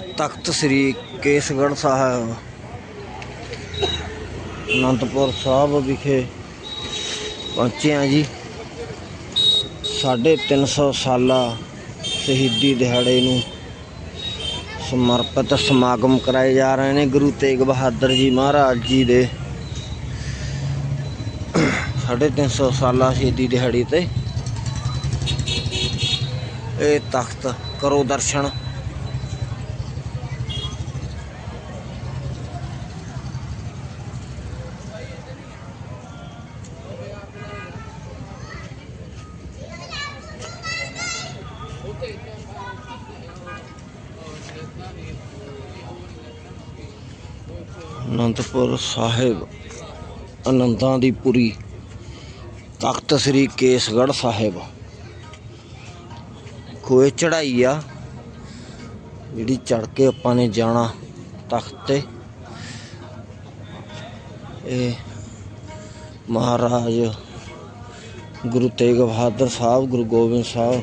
ਤਖਤ ਸ੍ਰੀ ਕੇਸਗੜ੍ਹ ਸਾਹਿਬ, ਅਨੰਦਪੁਰ ਸਾਹਿਬ ਵਿਖੇ ਪਹੁੰਚੇ ਹਾਂ ਜੀ। ਸਾਢੇ ਤਿੰਨ ਸੌ ਸਾਲਾ ਸ਼ਹੀਦੀ ਦਿਹਾੜੇ ਨੂੰ ਸਮਰਪਿਤ ਸਮਾਗਮ ਕਰਾਏ ਜਾ ਰਹੇ ਨੇ ਗੁਰੂ ਤੇਗ ਬਹਾਦਰ ਜੀ ਮਹਾਰਾਜ ਜੀ ਦੇ। ਸਾਢੇ ਤਿੰਨ ਸੌ ਸਾਲਾ ਸ਼ਹੀਦੀ ਦਿਹਾੜੀ ਤੇ ਇਹ ਤਖਤ ਕਰੋ ਦਰਸ਼ਨ ਅਨੰਦਪੁਰ ਸਾਹਿਬ ਆਨੰਦਾਂ ਦੀ ਪੁਰੀ, ਤਖਤ ਸ੍ਰੀ ਕੇਸਗੜ੍ਹ ਸਾਹਿਬ। ਕੋਈ ਚੜਾਈ ਆ, ਜਿਹੜੀ ਚੜ ਕੇ ਆਪਾਂ ਨੇ ਜਾਣਾ ਤਖਤ ਤੇ। ਇਹ ਮਹਾਰਾਜ ਗੁਰੂ ਤੇਗ ਬਹਾਦਰ ਸਾਹਿਬ, ਗੁਰੂ ਗੋਬਿੰਦ ਸਾਹਿਬ,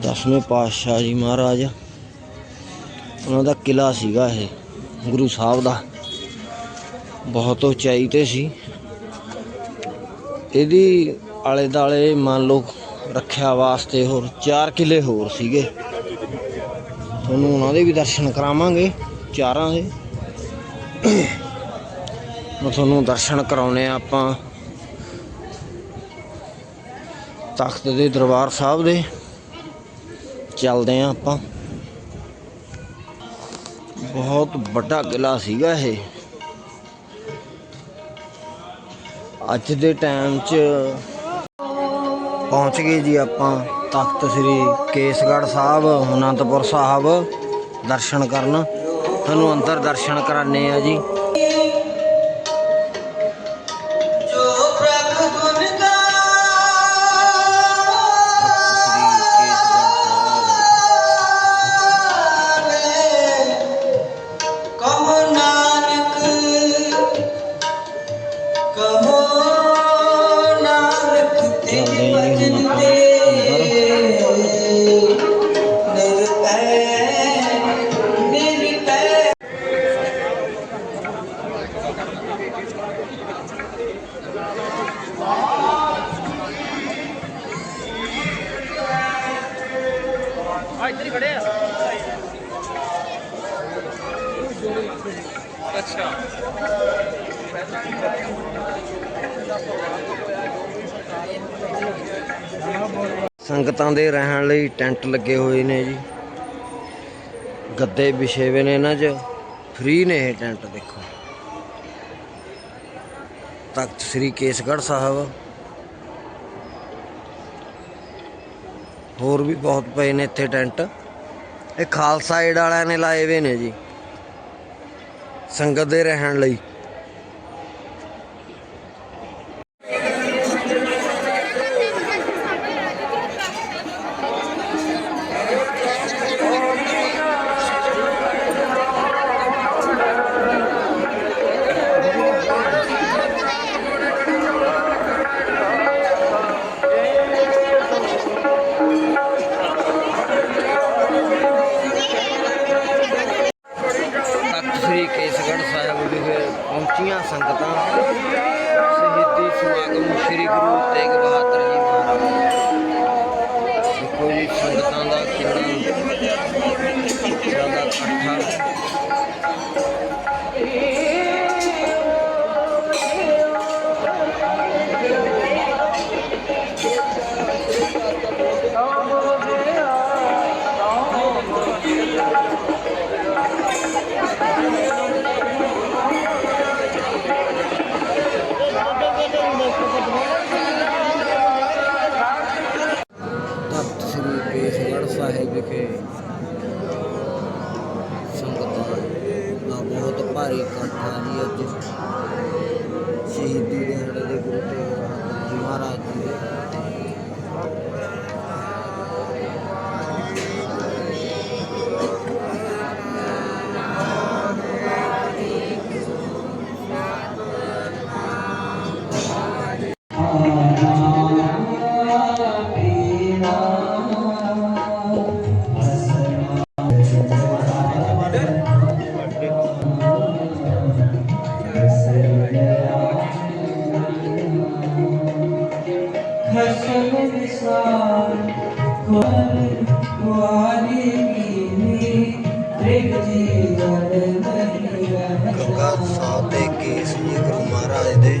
ਦਸਵੇਂ ਪਾਤਸ਼ਾਹ ਜੀ ਮਹਾਰਾਜ। ਉਹਨਾਂ ਦਾ ਕਿਲਾ ਸੀਗਾ ਇਹ, ਗੁਰੂ ਸਾਹਿਬ ਦਾ। ਬਹੁਤ ਉਚਾਈ ਤੇ ਸੀ। ਇਹਦੀ ਆਲੇ ਦਾਲੇ ਮੰਨ ਲਓ ਰੱਖਿਆ ਵਾਸਤੇ ਹੋਰ ਚਾਰ ਕਿਲੇ ਹੋਰ ਸੀਗੇ। ਤੁਹਾਨੂੰ ਉਹਨਾਂ ਦੇ ਵੀ ਦਰਸ਼ਨ ਕਰਾਵਾਂਗੇ, ਚਾਰਾਂ ਦੇ। ਮੈਂ ਤੁਹਾਨੂੰ ਦਰਸ਼ਨ ਕਰਾਉਨੇ ਆ ਆਪਾਂ। ਤਖਤ ਦੇ ਦਰਬਾਰ ਸਾਹਿਬ ਦੇ। ਚੱਲਦੇ ਆ ਆਪਾਂ। ਬਹੁਤ ਵੱਡਾ ਕਿਲਾ ਸੀਗਾ ਇਹ। ਅੱਜ ਦੇ ਟਾਈਮ 'ਚ ਪਹੁੰਚ ਗਏ ਜੀ ਆਪਾਂ ਤਖਤ ਸ੍ਰੀ ਕੇਸਗੜ੍ਹ ਸਾਹਿਬ, ਅਨੰਦਪੁਰ ਸਾਹਿਬ, ਦਰਸ਼ਨ ਕਰਨ। ਤੁਹਾਨੂੰ ਅੰਦਰ ਦਰਸ਼ਨ ਕਰਾਣੇ ਆ ਜੀ। ਟੈਂਟ ਲੱਗੇ ਹੋਏ ਨੇ ਜੀ। ਗੱਦੇ ਵਿਛੇ ਹੋਏ ਨੇ ਇਹਨਾਂ 'ਚ। ਫ੍ਰੀ ਨੇ ਇਹ ਟੈਂਟ, ਦੇਖੋ। ਤਖਤ ਸ੍ਰੀ ਕੇਸਗੜ੍ਹ ਸਾਹਿਬ। ਹੋਰ ਵੀ ਬਹੁਤ ਪਏ ਨੇ ਇੱਥੇ ਟੈਂਟ। ਇਹ ਖਾਲਸਾ ਏਡ ਵਾਲਿਆਂ ਨੇ ਲਾਏ ਹੋਏ ਨੇ ਜੀ। ਸੰਗਤ ਦੇ ਰਹਿਣ ਲਈ। ਸ੍ਰੀ ਸਾਹਿਬ ਵਿਖੇ ਪਹੁੰਚੀਆਂ ਸੰਗਤਾਂ। ਸ਼ਹੀਦੀ ਸਮਾਗਮ ਸ੍ਰੀ ਗੁਰੂ ਤੇਗ ਬਹਾਦਰ ਜੀ ਮਹਾਰਾਜ ਦੇਖੋ ਜੀ, ਸੰਗਤਾਂ ਦਾ ਕਿੰਨਾ ਜ਼ਿਆਦਾ ਇਕੱਠਾ ਬਹੁਤ ਲੋਕਾਂ ਸਾਥ ਦੇ ਕੀ ਸੀ ਗੁਰੂ ਮਹਾਰਾਜ ਦੇ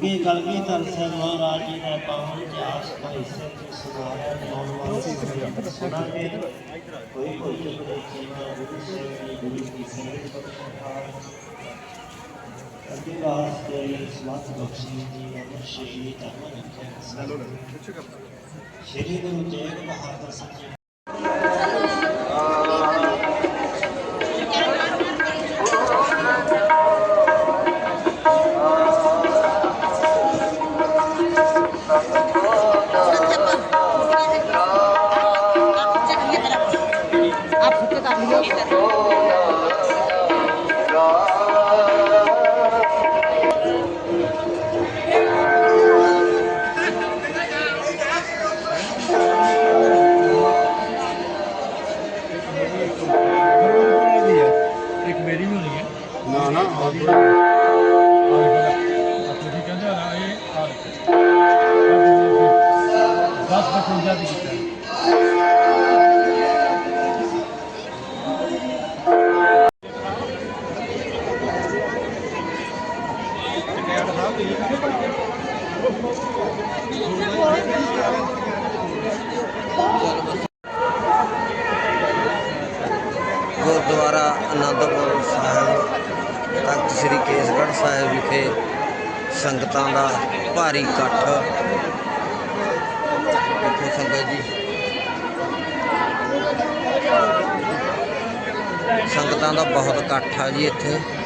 ਅੱਗੇ ਕਲਗੀਧਰ ਸਾਹਿਬ ਮਹਾਰਾਜ ਜੀ ਦਾ ਪਾਵਨ ਇਤਿਹਾਸ ਦਾ ਹਿੱਸੇ ਸੁਣਾਇਆ ਜਾਣ ਵਾਲਾ ਸੁਣਾਂਗੇ ਕੋਈ ਕੋਈ ਜਿਹੜੇ ਜੀਵਨ ਗੁਰੂ ਸਾਹਿਬ ਦੀ ਗੁਰੂ ਦੀ ਸੰਗਤ ਬਖਸ਼ਿਆ ਅੱਗੇ ਵਾਸਤੇ ਸਮਾਤ ਬਖਸ਼ੀ ਜੀ ਅਮਰ ਸ਼ਹੀਦ ਅਮਰ ਰੱਖਿਆ ਸ਼੍ਰੀ ਗੁਰੂ ਤੇਗ ਬਹਾਦਰ ਸੱਚੇ ਭਾਰੀ ਇਕੱਠ। ਦੇਖੋ ਸੰਗਤ ਜੀ? ਸੰਗਤਾਂ ਦਾ ਬਹੁਤ ਇਕੱਠ ਆ ਜੀ ਇੱਥੇ।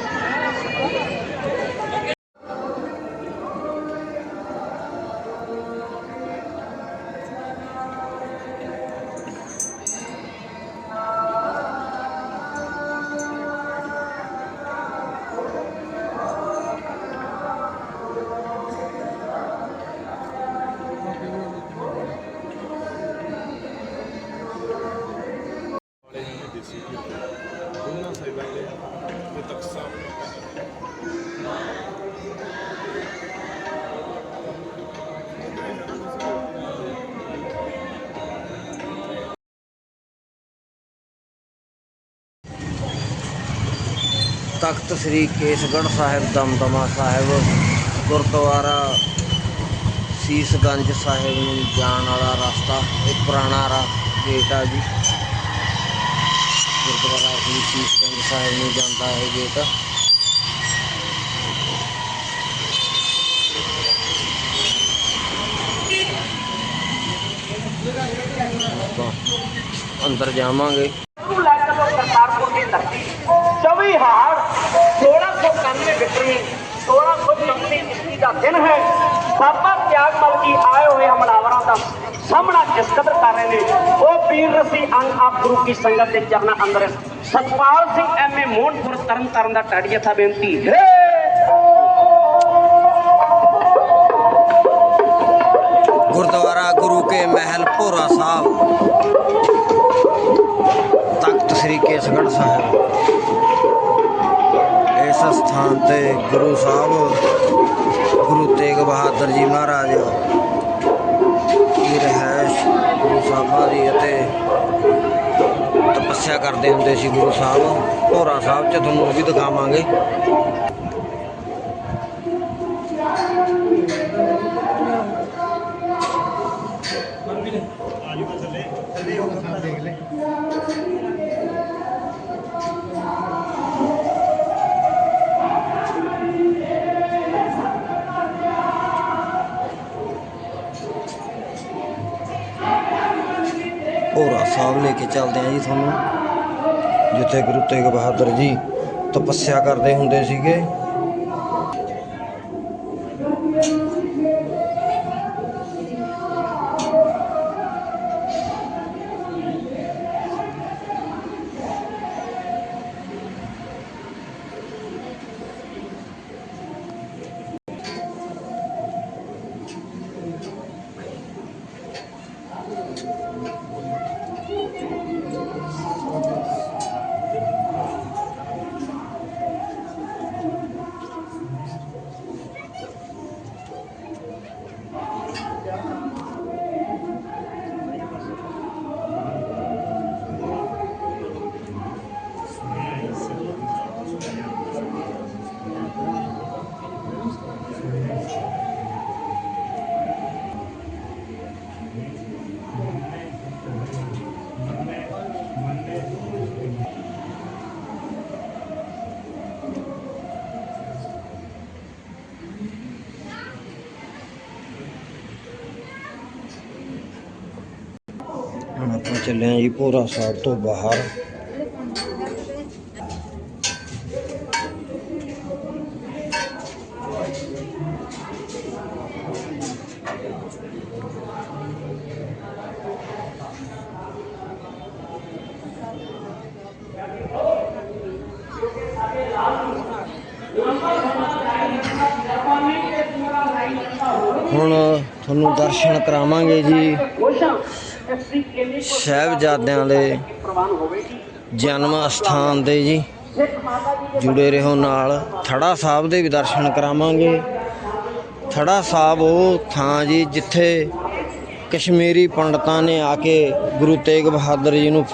ਤਖਤ ਸ੍ਰੀ ਕੇਸਗੜ੍ਹ ਸਾਹਿਬ ਦਮਦਮਾ ਸਾਹਿਬ, ਗੁਰਦੁਆਰਾ ਸੀਸਗੰਜ ਸਾਹਿਬ ਨੂੰ ਜਾਣ ਵਾਲਾ ਰਸਤਾ, ਇਹ ਪੁਰਾਣਾ ਗੇਟ ਆ ਜੀ। ਗੁਰਦੁਆਰਾ ਸ੍ਰੀ ਸੀਸਗੰਜ ਸਾਹਿਬ ਨੂੰ ਜਾਂਦਾ ਹੈ ਗੇਟ। ਆਪਾਂ ਅੰਦਰ ਜਾਵਾਂਗੇ। ਕਰਤਾਰਪੁਰ ਦੀ ਧਰਤੀ। 1634 ਦਾ ਦਿਨ ਹੈ। ਬਾਬਾ ਤਿਆਗਮਲ ਜੀ ਆਏ ਹੋਏ ਹਮਲਾਵਰਾਂ ਦਾ। ਸਾਹਮਣਾ ਜਿਸ ਕਦਰ ਕਰ ਰਹੇ ਨੇ, ਉਹ ਪੀਰ ਰਸੀ ਅੰਗ ਆਪ ਗੁਰੂ ਕੀ ਸੰਗਤ ਦੇ ਚਰਨਾਂ ਅੰਦਰ ਸਤਪਾਲ ਸਿੰਘ ਐਮਏ ਮੋਹਨਪੁਰ ਤਰਨ ਤਾਰਨ ਦਾ ਟਾੜੀ ਜਥਾ ਬੇਨਤੀ ਹੈ। ਗੁਰਦੁਆਰਾ ਗੁਰੂ ਕੇ ਮਹਿਲ ਭੋਰਾ ਸਾਹਿਬ। ਤਖਤ ਸ੍ਰੀ ਕੇਸਗੜ੍ਹ ਸਾਹਿਬ। ਸਥਾਨ ਤੇ ਗੁਰੂ ਸਾਹਿਬ, ਗੁਰੂ ਤੇਗ ਬਹਾਦਰ ਜੀ ਮਹਾਰਾਜ ਦੀ ਰਹਿਸ਼ ਗੁਰੂ ਸਾਹਿਬਾਂ ਦੀ ਅਤੇ ਤਪੱਸਿਆ ਕਰਦੇ ਹੁੰਦੇ ਸੀ ਗੁਰੂ ਸਾਹਿਬ। ਭੋਰਾ ਸਾਹਿਬ ਚ ਤੁਹਾਨੂੰ ਉਹ ਵੀ ਦਿਖਾਵਾਂਗੇ। ਸਾਹਿਬ ਲੈ ਕੇ ਚੱਲਦੇ ਆ ਜੀ ਤੁਹਾਨੂੰ। ਜਿੱਥੇ ਗੁਰੂ ਤੇਗ ਬਹਾਦਰ ਜੀ ਤਪੱਸਿਆ ਕਰਦੇ ਹੁੰਦੇ ਸੀਗੇ। ਚੱਲੇ ਹਾਂ ਜੀ ਭੋਰਾ ਸਾਹਿਬ ਤੋਂ ਬਾਹਰ। ਹੁਣ ਤੁਹਾਨੂੰ ਦਰਸ਼ਨ ਕਰਾਵਾਂਗੇ ਜੀ। ਸਾਹਿਬਜ਼ਾਦਿਆਂ ਦੇ ਜਨਮ ਸਥਾਨ ਦੇ ਜੀ। ਜੁੜੇ ਰਹੋ ਨਾਲ। ਥੜਾ ਸਾਹਿਬ ਦੇ ਵੀ ਦਰਸ਼ਨ ਕਰਾਵਾਂਗੇ। ਥੜਾ ਸਾਹਿਬ ਉਹ ਥਾਂ ਜੀ ਜਿੱਥੇ ਕਸ਼ਮੀਰੀ ਪੰਡਤਾਂ ਨੇ ਆ ਕੇ ਗੁਰੂ ਤੇਗ ਬਹਾਦਰ ਜੀ ਨੂੰ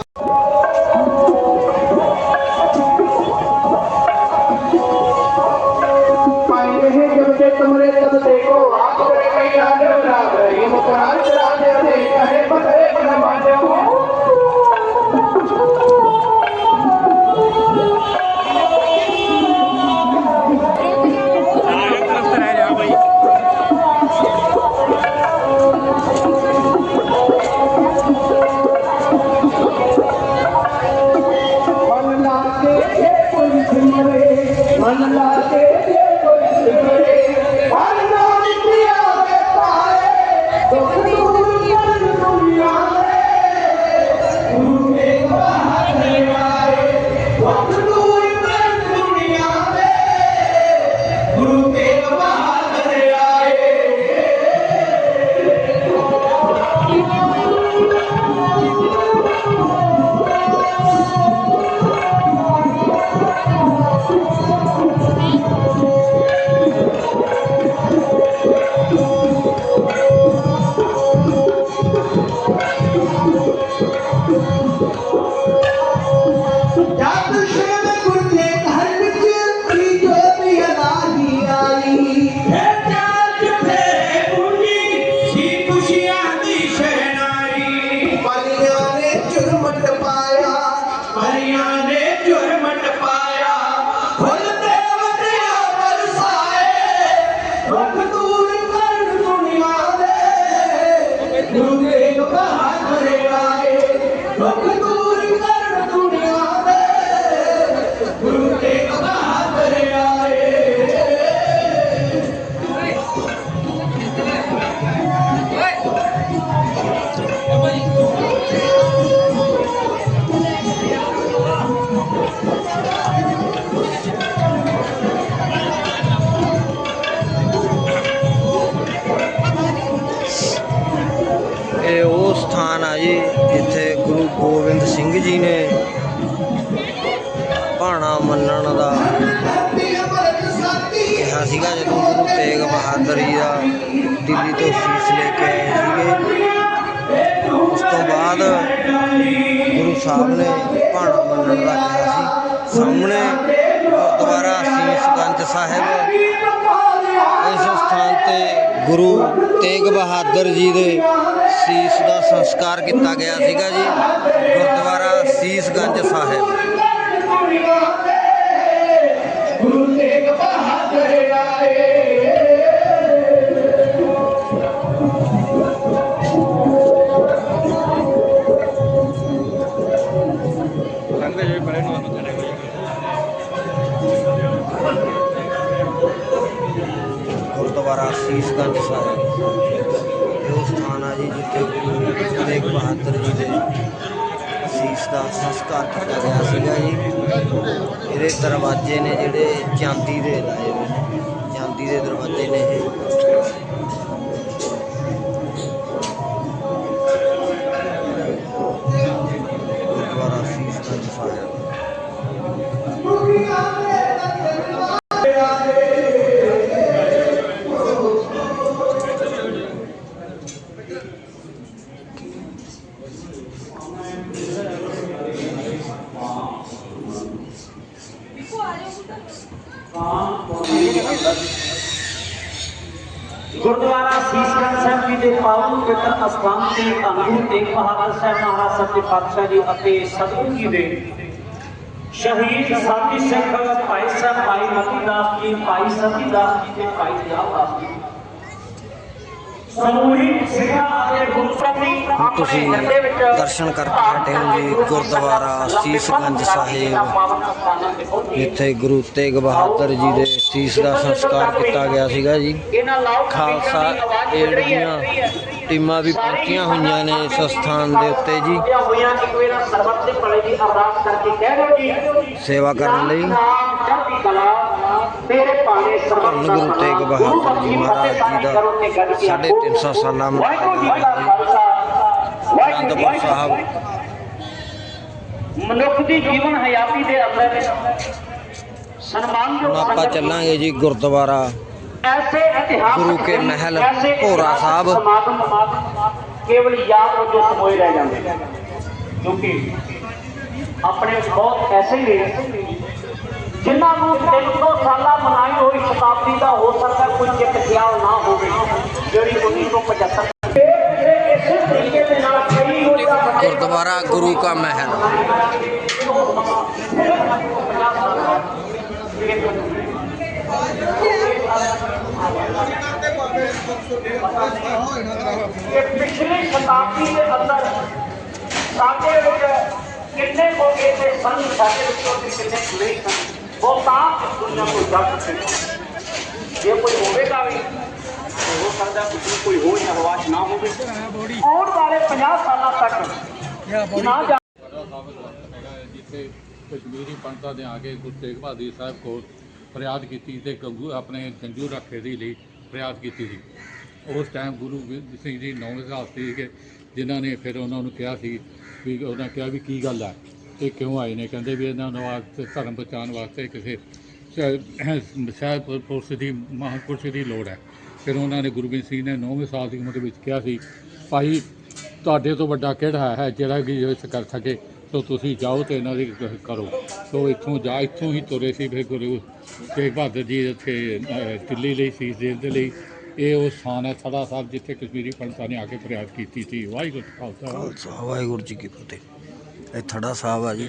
ਸੀਸਗੰਜ ਸਾਹਿਬ, ਇਸ ਸਥਾਨ ਤੇ ਗੁਰੂ ਤੇਗ ਬਹਾਦਰ ਜੀ ਦੇ ਸੀਸ ਦਾ ਸੰਸਕਾਰ ਕੀਤਾ ਗਿਆ ਸੀਗਾ ਜੀ, ਗੁਰਦੁਆਰਾ ਸੀਸਗੰਜ ਸਾਹਿਬ। ਗੁਰਦੁਆਰਾ ਅਸੀਸਗੰਜ ਸਾਹਿਬ ਇਹ ਉਹ ਸਥਾਨ ਆ ਜੀ ਜਿੱਥੇ ਗੁਰੂ ਤੇਗ ਬਹਾਦਰ ਜੀ ਦੇ ਅਸੀਸ ਦਾ ਸੰਸਕਾਰ ਕੀਤਾ ਗਿਆ ਸੀਗਾ ਜੀ। ਇਹਦੇ ਦਰਵਾਜ਼ੇ ਨੇ ਜਿਹੜੇ ਚਾਂਦੀ ਦੇ ਲਾਏ ਹੋਏ ਨੇ। ਚਾਂਦੀ ਦੇ ਦਰਵਾਜ਼ੇ ਨੇ ਇਹ। ਗੁਰਦੁਆਰਾ ਸੀਸਗੰਜ ਸਾਹਿਬ ਗੁਰੂ ਤੇਗ ਬਹਾਦਰ ਸਾਹਿਬ ਮਹਾਰਾਜ ਸੱਚੇ ਪਾਤਸ਼ਾਹ ਜੀ ਅਤੇ ਸਤਿਗੁਰੂ ਜੀ ਦੇ ਸ਼ਹੀਦ ਸਾਥੀ ਸਿੱਖ ਭਾਈ ਸਾਹਿਬ ਭਾਈ ਮਤੀ ਦਾਸ ਜੀ ਭਾਈ ਸਤੀ ਦਾਸ ਜੀ ਤੇ ਭਾਈ ਦਿਆਲ ਦਾਸ ਜੀ ਤੁਸੀਂ ਦਰਸ਼ਨ ਕਰਕੇ ਹਟੇ ਹੋ ਜੀ ਗੁਰਦੁਆਰਾ ਸੀਸਗੰਜ ਸਾਹਿਬ ਜਿੱਥੇ ਗੁਰੂ ਤੇਗ ਬਹਾਦਰ ਜੀ ਦੇ ਸੀਸ ਦਾ ਸੰਸਕਾਰ ਕੀਤਾ ਗਿਆ ਸੀਗਾ ਜੀ। ਖਾਲਸਾ ਏਡ ਦੀਆਂ ਟੀਮਾਂ ਵੀ ਪਹੁੰਚੀਆਂ ਹੋਈਆਂ ਨੇ ਇਸ ਸਥਾਨ ਦੇ ਉੱਤੇ ਜੀ। ਸੇਵਾ ਕਰਨ ਲਈ। ਧੰਨ ਗੁਰੂ ਤੇਗ ਬਹਾਦਰ ਜੀ ਮਹਾਰਾਜ ਜੀ ਦਾ ਸਾਢੇ ਤਿੰਨ ਸੌ ਸਾਲਾਂ ਅਨੰਦਪੁਰ ਸਾਹਿਬ। ਮਨੁੱਖ ਦੀ ਜੀਵਨ ਹਯਾਤੀ ਦੇ ਅੰਦਰ ਸਨਮਾਨਯੋਗ ਹੁਣ ਆਪਾਂ ਚੱਲਾਂਗੇ ਜੀ ਗੁਰਦੁਆਰਾ। ਗੁਰੂ ਕੇ ਮਹਿਲ, ਭੋਰਾ ਸਾਹਿਬ। ਸਮਾਗਮ ਕੇਵਲ ਯਾਦ ਵਜੋਂ ਸਮੋਏ ਰਹਿ ਜਾਂਦੇ। ਕਿਉਂਕਿ ਆਪਣੇ ਬਹੁਤ ਐਸੇ ਹੀ ਨੇ ਜਿਨ੍ਹਾਂ ਨੂੰ 300 ਸਾਲਾਂ ਮਨਾਈ ਹੋਈ ਸ਼ਤਾਬਦੀ ਦਾ ਹੋ ਸਕਦਾ ਕੋਈ ਚਿੱਤ ਖਿਆਲ ਨਾ ਹੋਵੇ ਜਿਹੜੀ 1975 ਇਸੇ ਤਰੀਕੇ ਦੇ ਨਾਲ ਕਈ ਹੋ ਗੁਰਦੁਆਰਾ ਗੁਰੂ ਕਾ ਮਹਿਲ ਕਿ ਪਿਛਲੀ ਸ਼ਤਾਬਦੀ ਦੇ ਅੰਦਰ ਸਾਡੇ ਵਿੱਚ ਕਿੰਨੇ ਮੌਕੇ ਤੇ ਸਨ ਸਾਡੇ ਵਿੱਚੋਂ ਤੇ ਕਿੰਨੇ ਨਹੀਂ ਉਹ ਤਾਂ ਇਸ ਦੁਨੀਆ ਤੋਂ ਜਾ ਚੁੱਕੇ ਜੇ ਕੋਈ ਹੋਵੇਗਾ ਵੀ ਹੋ ਸਕਦਾ ਕੁਝ ਕੋਈ ਹੋ ਜਾਂ ਹਵਾਸ਼ ਨਾ ਹੋਵੇ। ਆਉਣ ਵਾਲੇ 50 ਸਾਲਾਂ ਤੱਕ ਨਾ ਜਾ ਜਿੱਥੇ ਕਸ਼ਮੀਰੀ ਪੰਡਤਾਂ ਨੇ ਆ ਕੇ ਗੁਰੂ ਤੇਗ ਬਹਾਦਰ ਸਾਹਿਬ ਕੋਲ ਫਰਿਆਦ ਕੀਤੀ ਤੇ ਗੰਗੂ ਆਪਣੇ ਗੰਜੂ ਰੱਖੇ ਦੀ ਲਈ ਫਰਿਆਦ ਕੀਤੀ ਸੀ। ਉਸ ਟਾਈਮ ਗੁਰੂ ਗੋਬਿੰਦ ਸਿੰਘ ਜੀ ਨੌਵੇਂ ਸਾਲ ਸੀਗੇ, ਜਿਨ੍ਹਾਂ ਨੇ ਫਿਰ ਉਹਨਾਂ ਨੂੰ ਕਿਹਾ ਸੀ ਵੀ ਉਹਨਾਂ ਕਿਹਾ ਵੀ ਕੀ ਗੱਲ ਹੈ ਇਹ ਕਿਉਂ ਆਏ ਨੇ? ਕਹਿੰਦੇ ਵੀ ਇਹਨਾਂ ਨੂੰ ਆ ਧਰਮ ਬਚਾਉਣ ਵਾਸਤੇ ਕਿਸੇ ਸ਼ਾਇਦ ਪੁਰਸ਼ ਦੀ, ਮਹਾਂਪੁਰਸ਼ ਦੀ ਲੋੜ ਹੈ। ਫਿਰ ਉਹਨਾਂ ਨੇ ਗੁਰੂ ਗੋਬਿੰਦ ਸਿੰਘ ਨੇ ਨੌਵੇਂ ਸਾਲ ਦੀ ਉਮਰ ਵਿੱਚ ਕਿਹਾ ਸੀ, ਭਾਈ, ਤੁਹਾਡੇ ਤੋਂ ਵੱਡਾ ਕਿਹੜਾ ਹੈ ਜਿਹੜਾ ਕਿ ਇਸ ਕਰ ਸਕੇ? ਸੋ ਤੁਸੀਂ ਜਾਓ ਤੇ ਇਹਨਾਂ ਦੀ ਕ- ਕਰੋ। ਸੋ ਇੱਥੋਂ ਜਾ ਇੱਥੋਂ ਹੀ ਤੁਰੇ ਸੀ ਫਿਰ ਗੁਰੂ ਤੇਗ ਬਹਾਦਰ ਜੀ ਇੱਥੇ ਅ, ਦਿੱਲੀ ਲਈ ਸੀਸ ਦੇਣ ਦੇ ਲਈ। ਇਹ ਉਹ ਸਥਾਨ ਹੈ ਥੜਾ ਸਾਹਿਬ ਜਿੱਥੇ ਕਸ਼ਮੀਰੀ ਪੰਡਤਾਂ ਨੇ ਆ ਕੇ ਫਰਿਆਦ ਕੀਤੀ ਸੀ। ਵਾਹਿਗੁਰੂ ਜੀ ਕਾ ਖਾਲਸਾ। ਖਾਲਸਾ ਵਾਹਿਗੁਰੂ ਜੀ ਕੀ ਫਤਿਹ। ਇਹ ਥੜਾ ਸਾਹਿਬ ਆ ਜੀ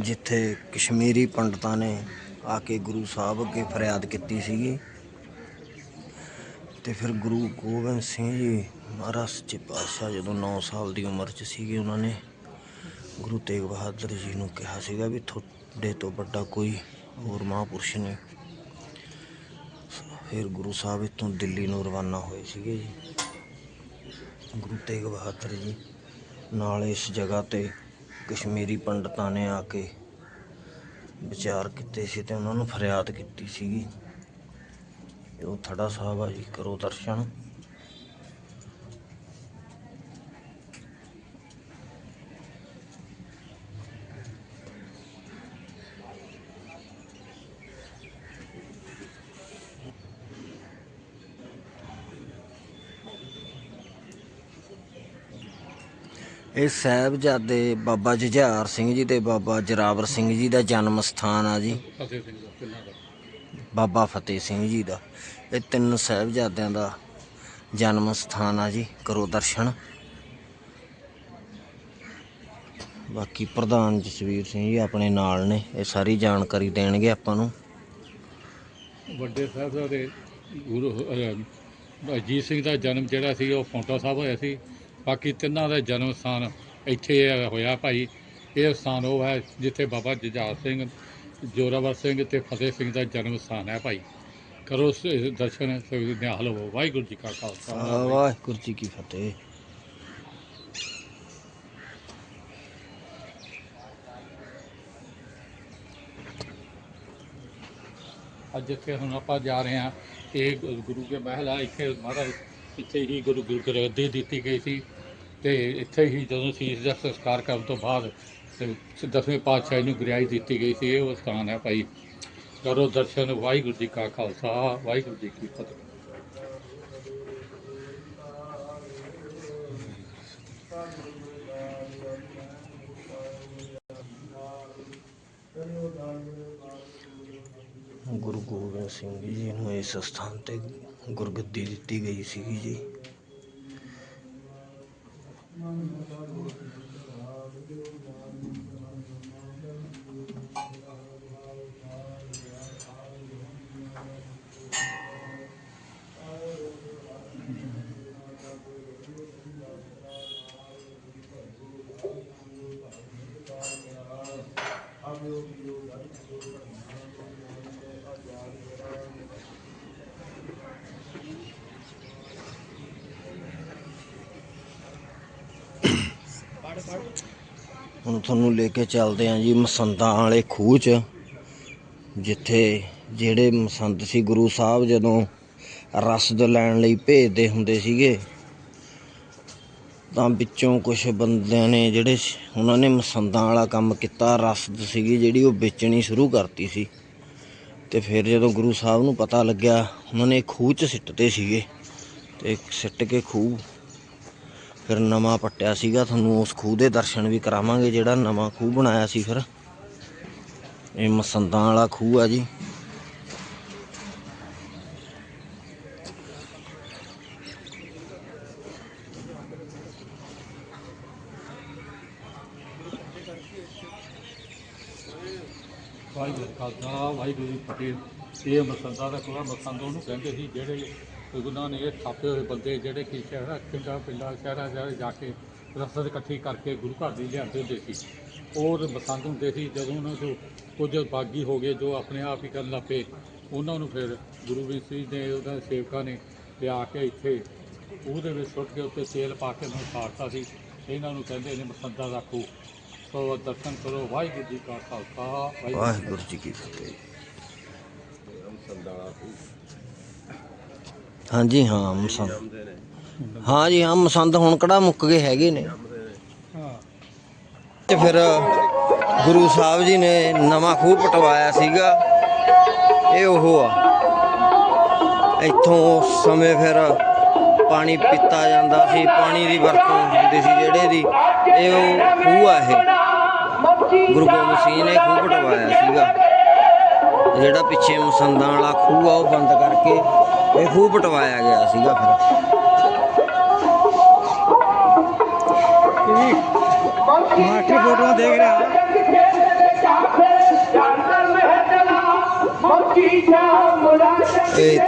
ਜਿੱਥੇ ਕਸ਼ਮੀਰੀ ਪੰਡਤਾਂ ਨੇ ਆ ਕੇ ਗੁਰੂ ਸਾਹਿਬ ਅੱਗੇ ਫਰਿਆਦ ਕੀਤੀ ਸੀਗੀ। ਤੇ ਫਿਰ ਗੁਰੂ ਗੋਬਿੰਦ ਸਿੰਘ ਜੀ ਮਹਾਰਾਜ ਸੱਚੇ ਪਾਤਸ਼ਾਹ ਜਦੋਂ 9 ਸਾਲ ਦੀ ਉਮਰ 'ਚ ਸੀਗੇ ਉਹਨਾਂ ਨੇ ਗੁਰੂ ਤੇਗ ਬਹਾਦਰ ਜੀ ਨੂੰ ਕਿਹਾ ਸੀਗਾ ਵੀ ਤੁਹਾਡੇ ਤੋਂ ਵੱਡਾ ਕੋਈ ਹੋਰ ਮਹਾਂਪੁਰਸ਼ ਨਹੀਂ। ਫਿਰ ਗੁਰੂ ਸਾਹਿਬ ਇੱਥੋਂ ਦਿੱਲੀ ਨੂੰ ਰਵਾਨਾ ਹੋਏ ਸੀਗੇ ਜੀ। ਗੁਰੂ ਤੇਗ ਬਹਾਦਰ ਜੀ ਨਾਲ ਇਸ ਜਗ੍ਹਾ ਤੇ ਕਸ਼ਮੀਰੀ ਪੰਡਤਾਂ ਨੇ ਆ ਕੇ ਵਿਚਾਰ ਕੀਤੇ ਸੀ ਤੇ ਉਹਨਾਂ ਨੂੰ ਫਰਿਆਦ ਕੀਤੀ ਸੀਗੀ। ਉਹ ਥੜਾ ਸਾਹਿਬ ਆ ਜੀ, ਕਰੋ ਦਰਸ਼ਨ। ਇਹ ਸਾਹਿਬਜ਼ਾਦੇ ਬਾਬਾ ਜੁਝਾਰ ਸਿੰਘ ਜੀ ਤੇ ਬਾਬਾ ਜਰਾਵਰ ਸਿੰਘ ਜੀ ਦਾ ਜਨਮ ਸਥਾਨ ਆ ਜੀ। ਬਾਬਾ ਫਤਿਹ ਸਿੰਘ ਜੀ ਦਾ। ਇਹ ਤਿੰਨ ਸਾਹਿਬਜ਼ਾਦਿਆਂ ਦਾ ਜਨਮ ਸਥਾਨ ਆ ਜੀ ਕਰੋ ਦਰਸ਼ਨ। ਬਾਕੀ ਪ੍ਰਧਾਨ ਜਸਵੀਰ ਸਿੰਘ ਜੀ ਆਪਣੇ ਨਾਲ ਨੇ ਇਹ ਸਾਰੀ ਜਾਣਕਾਰੀ ਦੇਣਗੇ ਆਪਾਂ ਨੂੰ। ਵੱਡੇ ਸਾਹਿਬ ਦੇ ਗੁਰੂ ਅਜੀਤ ਸਿੰਘ ਦਾ ਜਨਮ ਜਿਹੜਾ ਸੀ ਉਹ ਪੌਂਟਾ ਸਾਹਿਬ ਹੋਇਆ ਸੀ। ਬਾਕੀ ਤਿੰਨਾਂ ਦਾ ਜਨਮ ਸਥਾਨ ਇੱਥੇ ਹੋਇਆ ਭਾਈ। ਇਹ ਸਥਾਨ ਉਹ ਹੈ ਜਿੱਥੇ ਬਾਬਾ ਜੁਝਾਰ ਸਿੰਘ ਜੋਰਾਵਰ ਸਿੰਘ ਤੇ ਫਤਿਹ ਸਿੰਘ ਦਾ ਜਨਮ ਸਥਾਨ ਹੈ ਭਾਈ। ਕਰੋ ਦਰਸ਼ਨ ਨਿਹਾਲ ਹੋਵੋ। ਵਾਹਿਗੁਰੂ ਜੀ ਕਾ ਖਾਲਸਾ। ਵਾਹਿਗੁਰੂ ਜੀ ਕੀ ਫਤਿਹ। ਅੱਜ ਜਿੱਥੇ ਹੁਣ ਆਪਾਂ ਜਾ ਰਹੇ ਹਾਂ। ਇਹ ਗੁਰੂ ਕੇ ਮਹਿਲ ਆ। ਇੱਥੇ ਮਹਾਰਾਜ ਇੱਥੇ ਹੀ ਗੁਰੂ ਗੁਰੂ ਗੱਦੀ ਦਿੱਤੀ ਗਈ ਸੀ ਤੇ ਇੱਥੇ ਹੀ ਜਦੋਂ ਸੀਸ ਦਾ ਸੰਸਕਾਰ ਕਰਨ ਤੋਂ ਬਾਅਦ ਦਸਵੇਂ ਪਾਤਸ਼ਾਹ ਨੂੰ ਗੁਰਿਆਈ ਦਿੱਤੀ ਗਈ ਸੀ, ਇਹ ਉਹ ਸਥਾਨ ਹੈ ਭਾਈ। ਕਰੋ ਦਰਸ਼ਨ, ਵਾਹਿਗੁਰੂ ਜੀ ਕਾ ਖਾਲਸਾ, ਵਾਹਿਗੁਰੂ ਜੀ ਕੀ ਫਤਿਹ। ਗੁਰੂ ਗੋਬਿੰਦ ਸਿੰਘ ਜੀ ਨੂੰ ਇਸ ਸਥਾਨ ਤੇ ਗੁਰਗੱਦੀ ਦਿੱਤੀ ਗਈ ਸੀਗੀ ਜੀ। ਹੁਣ ਤੁਹਾਨੂੰ ਲੈ ਕੇ ਚੱਲਦੇ ਆਂ ਜੀ ਮਸੰਦਾਂ ਵਾਲੇ ਖੂਹ 'ਚ, ਜਿੱਥੇ ਜਿਹੜੇ ਮਸੰਦ ਸੀ ਗੁਰੂ ਸਾਹਿਬ ਜਦੋਂ ਰਸਦ ਲੈਣ ਲਈ ਭੇਜਦੇ ਹੁੰਦੇ ਸੀਗੇ, ਤਾਂ ਵਿੱਚੋਂ ਕੁਝ ਬੰਦਿਆਂ ਨੇ ਜਿਹੜੇ ਉਹਨਾਂ ਨੇ ਮਸੰਦਾਂ ਵਾਲਾ ਕੰਮ ਕੀਤਾ, ਰਸਦ ਸੀਗੀ ਜਿਹੜੀ ਉਹ ਵੇਚਣੀ ਸ਼ੁਰੂ ਕਰਤੀ ਸੀ। ਤੇ ਫਿਰ ਜਦੋਂ ਗੁਰੂ ਸਾਹਿਬ ਨੂੰ ਪਤਾ ਲੱਗਿਆ, ਉਹਨਾਂ ਨੇ ਖੂਹ 'ਚ ਸਿੱਟਦੇ ਸੀਗੇ, ਤੇ ਸਿੱਟ ਕੇ ਖੂਹ ਫਿਰ ਨਵਾਂ ਪੱਟਿਆ ਸੀਗਾ, ਤੁਹਾਨੂੰ ਉਸ ਖੂਹ ਦੇ ਦਰਸ਼ਨ ਵੀ ਕਰਾਵਾਂਗੇ, ਜਿਹੜਾ ਨਵਾਂ ਖੂਹ ਬਣਾਇਆ ਸੀ ਫਿਰ। ਇਹ ਮਸੰਦਾਂ ਵਾਲਾ ਖੂਹ ਆ ਜੀ। ਵਾਹਿਗੁਰੂ ਖਾਲਸਾ, ਵਾਹਿਗੁਰੂ ਜੀ ਫਤਿਹ। ਇਹ ਮਸੰਦਾ ਦਾ ਕੋਲਾ ਮਸੰਦ ਉਹਨੂੰ ਕਹਿੰਦੇ ਸੀ ਜਿਹੜੇ ਉਹਨਾਂ ਨੇ ਇਹ ਥਾਪੇ ਹੋਏ ਬੰਦੇ ਜਿਹੜੇ ਕਿ ਸ਼ਹਿਰਾਂ ਪਿੰਡਾਂ ਪਿੰਡਾਂ, ਸ਼ਹਿਰਾਂ ਸ਼ਹਿਰਾਂ ਜਾ ਕੇ ਰਸਦ ਇਕੱਠੀ ਕਰਕੇ ਗੁਰੂ ਘਰ ਦੀ ਲਿਆਂਦੇ ਹੁੰਦੇ ਸੀ। ਔਰ ਮਸੰਦ ਹੁੰਦੇ ਸੀ, ਜਦੋਂ ਉਹਨਾਂ ਤੋਂ ਕੁਝ ਬਾਗੀ ਹੋ ਗਏ, ਜੋ ਆਪਣੇ ਆਪ ਹੀ ਕਰਨ ਲੱਗ ਪਏ, ਉਹਨਾਂ ਨੂੰ ਫਿਰ ਗੁਰੂ ਗੋਬਿੰਦ ਸਿੰਘ ਨੇ, ਉਹਨਾਂ ਸੇਵਕਾਂ ਨੇ ਲਿਆ ਕੇ ਇੱਥੇ ਉਹਦੇ ਵਿੱਚ ਸੁੱਟ ਕੇ ਉੱਤੇ ਤੇਲ ਪਾ ਕੇ ਉਹਨੂੰ ਸਾੜਤਾ ਸੀ। ਇਹਨਾਂ ਨੂੰ ਕਹਿੰਦੇ ਨੇ ਮਸੰਦਾ ਦਾ ਸੋ ਦਰਸ਼ਨ ਕਰੋ, ਵਾਹਿਗੁਰੂ ਜੀ ਕਾ ਖਾਲਸਾ, ਵਾਹਿਗੁਰੂ ਵਾਹਿਗੁਰੂ ਜੀ ਕੀ ਫਤਿਹ। ਹਾਂਜੀ, ਹਾਂ ਮਸੰਦ ਹਾਂ ਜੀ ਹਾਂ ਮਸੰਦ ਹੁਣ ਕਿਹੜਾ ਮੁੱਕ ਗਏ ਹੈਗੇ ਨੇ। ਤੇ ਫਿਰ ਗੁਰੂ ਸਾਹਿਬ ਜੀ ਨੇ ਨਵਾਂ ਖੂਹ ਪਟਵਾਇਆ ਸੀਗਾ। ਇਹ ਉਹ ਆ। ਇੱਥੋਂ ਉਸ ਸਮੇਂ ਫਿਰ ਪਾਣੀ ਪੀਤਾ ਜਾਂਦਾ ਸੀ, ਪਾਣੀ ਦੀ ਵਰਤੋਂ ਹੁੰਦੀ ਸੀ ਜਿਹੜੇ ਦੀ। ਇਹ ਉਹ ਖੂਹ ਆ ਇਹ। ਗੁਰੂ ਗੋਬਿੰਦ ਸਿੰਘ ਨੇ ਖੂਹ ਪਟਵਾਇਆ ਸੀਗਾ। ਜਿਹੜਾ ਪਿੱਛੇ ਮਸੰਦਾਂ ਵਾਲਾ ਖੂਹ ਆ, ਉਹ ਬੰਦ ਕਰਕੇ ਇਹ ਖੂਹ ਪਟਵਾਇਆ ਗਿਆ ਸੀਗਾ ਫਿਰ ਮਾਸਟਰ ਫੋਟੋਆਂ ਦੇਖ ਰਿਹਾ ਜਾਨਰ ਮਹਿ ਚਲਾ ਮੱਕੀ ਸ਼ਾਹ ਮੁਰਾਦ ਇਹ ਤੇ